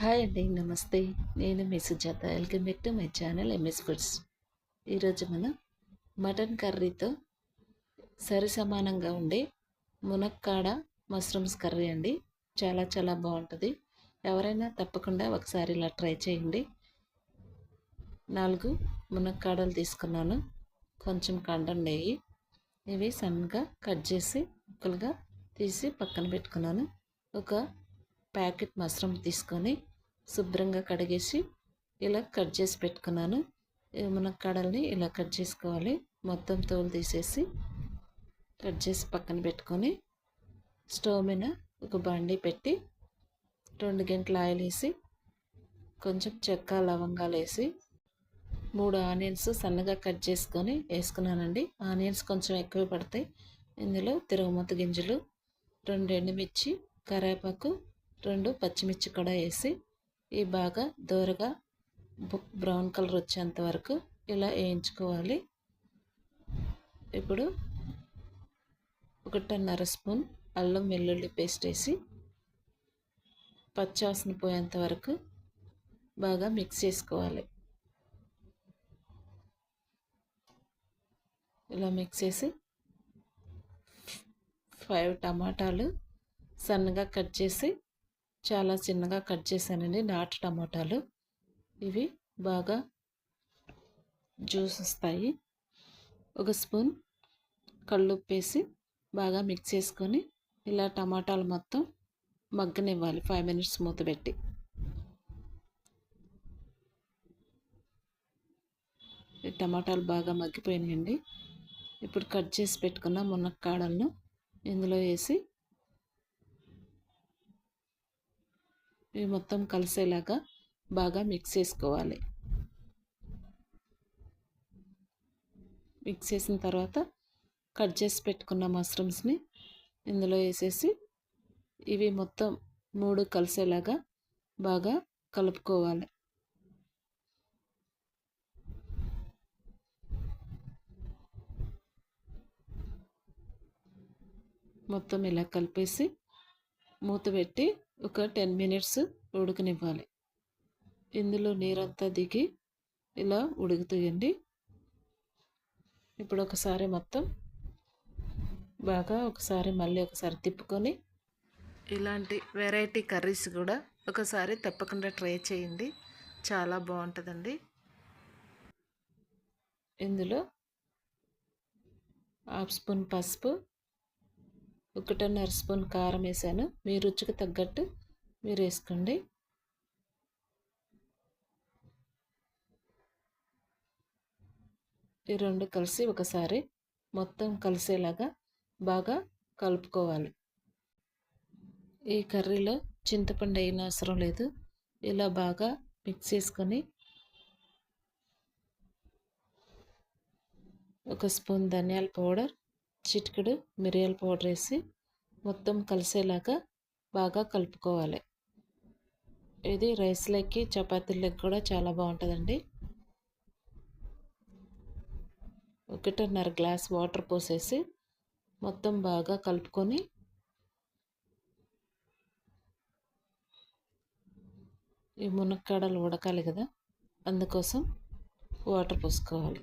Hi అండి నమస్తే. నేను మీ Sujatha. Welcome back to my channel MS foods. ఈరోజు మనం మటన్ కర్రీతో సరి సమానంగా ఉండే మునక్కాడ మష్రూమ్స్ కర్రీ అండి. చాలా చాలా బాగుంటుంది. ఎవరైనా తప్పకుండా ఒకసారి ఇలా ట్రై చేయండి. నాలుగు మునక్కాడలు తీసుకున్నాను. కొంచెం కండం నెయ్యి. ఇవి సన్నగా కట్ చేసి ముక్కలుగా తీసి పక్కన పెట్టుకున్నాను. ఒక ప్యాకెట్ మష్రూమ్ తీసుకొని శుభ్రంగా కడిగేసి ఇలా కట్ చేసి పెట్టుకున్నాను. మునక్కాడల్ని ఇలా కట్ చేసుకోవాలి. మొత్తం తోలు తీసేసి కట్ చేసి పక్కన పెట్టుకొని స్టవ్ మీద ఒక బండి పెట్టి రెండు గంటల ఆయిల్ వేసి కొంచెం చెక్క లవంగాలు వేసి మూడు ఆనియన్స్ సన్నగా కట్ చేసుకొని వేసుకున్నానండి. ఆనియన్స్ కొంచెం ఎక్కువ పడతాయి. ఇందులో తిరుగుమత గింజలు రెండు ఎండుమిర్చి కరేపాకు రెండు పచ్చిమిర్చి కూడా వేసి ఈ బాగా దూరగా బ్రౌన్ కలర్ వచ్చేంత వరకు ఇలా వేయించుకోవాలి. ఇప్పుడు ఒకటిన్నర స్పూన్ అల్లం వెల్లుల్లి పేస్ట్ వేసి పచ్చివాసన పోయేంత వరకు బాగా మిక్స్ చేసుకోవాలి. ఇలా మిక్స్ చేసి ఫైవ్ టమాటాలు సన్నగా కట్ చేసి చాలా చిన్నగా కట్ చేశానండి. నాటు టమోటాలు. ఇవి బాగా జ్యూస్ వస్తాయి. ఒక స్పూన్ కళ్ళుప్పేసి బాగా మిక్స్ చేసుకొని ఇలా టమాటాలు మొత్తం మగ్గనివ్వాలి. ఫైవ్ మినిట్స్ మూత పెట్టి. టమాటాలు బాగా మగ్గిపోయినాయండి. ఇప్పుడు కట్ చేసి పెట్టుకున్న మునక్కాడలను ఇందులో వేసి ఇవి మొత్తం కలిసేలాగా బాగా మిక్స్ చేసుకోవాలి. మిక్స్ చేసిన తర్వాత కట్ చేసి పెట్టుకున్న మష్రూమ్స్ని ఇందులో వేసేసి ఇవి మొత్తం మూడు కలిసేలాగా బాగా కలుపుకోవాలి. మొత్తం ఇలా కలిపేసి మూత పెట్టి ఒక టెన్ మినిట్స్ ఉడకనివ్వాలి. ఇందులో నీరంతా దిగి ఇలా ఉడుకుతాయండి. ఇప్పుడు ఒకసారి మొత్తం బాగా ఒకసారి మళ్ళీ ఒకసారి తిప్పుకొని ఇలాంటి వెరైటీ కర్రీస్ కూడా ఒకసారి తప్పకుండా ట్రై చేయండి. చాలా బాగుంటుందండి. ఇందులో హాఫ్ స్పూన్ పసుపు ఒకటిన్నర స్పూన్ కారం వేసాను. మీ రుచికి తగ్గట్టు మీరు వేసుకోండి. ఈ రెండు కలిసి ఒకసారి మొత్తం కలిసేలాగా బాగా కలుపుకోవాలి. ఈ కర్రీలో చింతపండు అయిన అవసరం లేదు. ఇలా బాగా మిక్స్ చేసుకొని ఒక స్పూన్ ధనియాల పౌడర్ చిటికెడు మిరియాల పౌడర్ వేసి మొత్తం కలిసేలాగా బాగా కలుపుకోవాలి. ఇది రైస్లోకి చపాతీలకి కూడా చాలా బాగుంటుందండి. ఒకటిన్నర గ్లాస్ వాటర్ పోసేసి మొత్తం బాగా కలుపుకొని ఈ మునక్కాడలు ఉడకాలి కదా అందుకోసం వాటర్ పోసుకోవాలి.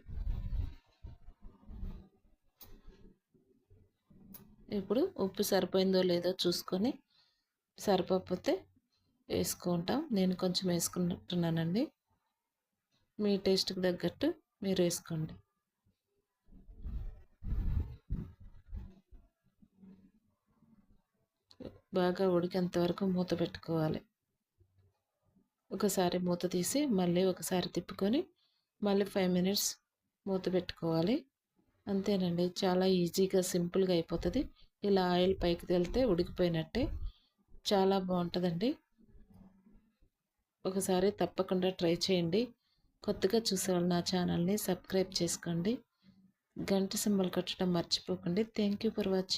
ఇప్పుడు ఉప్పు సరిపోయిందో లేదో చూసుకొని సరిపోతే వేసుకుంటాం నేను కొంచెం వేసుకుంటున్నానండి. మీ టేస్ట్కి తగ్గట్టు మీరు వేసుకోండి. బాగా ఉడికేంత వరకు మూత పెట్టుకోవాలి. ఒకసారి మూత తీసి మళ్ళీ ఒకసారి తిప్పుకొని మళ్ళీ ఫైవ్ మినిట్స్ మూత పెట్టుకోవాలి. అంతేనండి. చాలా ఈజీగా సింపుల్గా అయిపోతుంది. ఇలా ఆయిల్ పైకి వెళ్తే ఉడికిపోయినట్టే. చాలా బాగుంటుందండి. ఒకసారి తప్పకుండా ట్రై చేయండి. కొత్తగా చూసేవాళ్ళు నా ఛానల్ని సబ్స్క్రైబ్ చేసుకోండి. గంట సింబల్ కట్టడం మర్చిపోకండి. Thank you for watching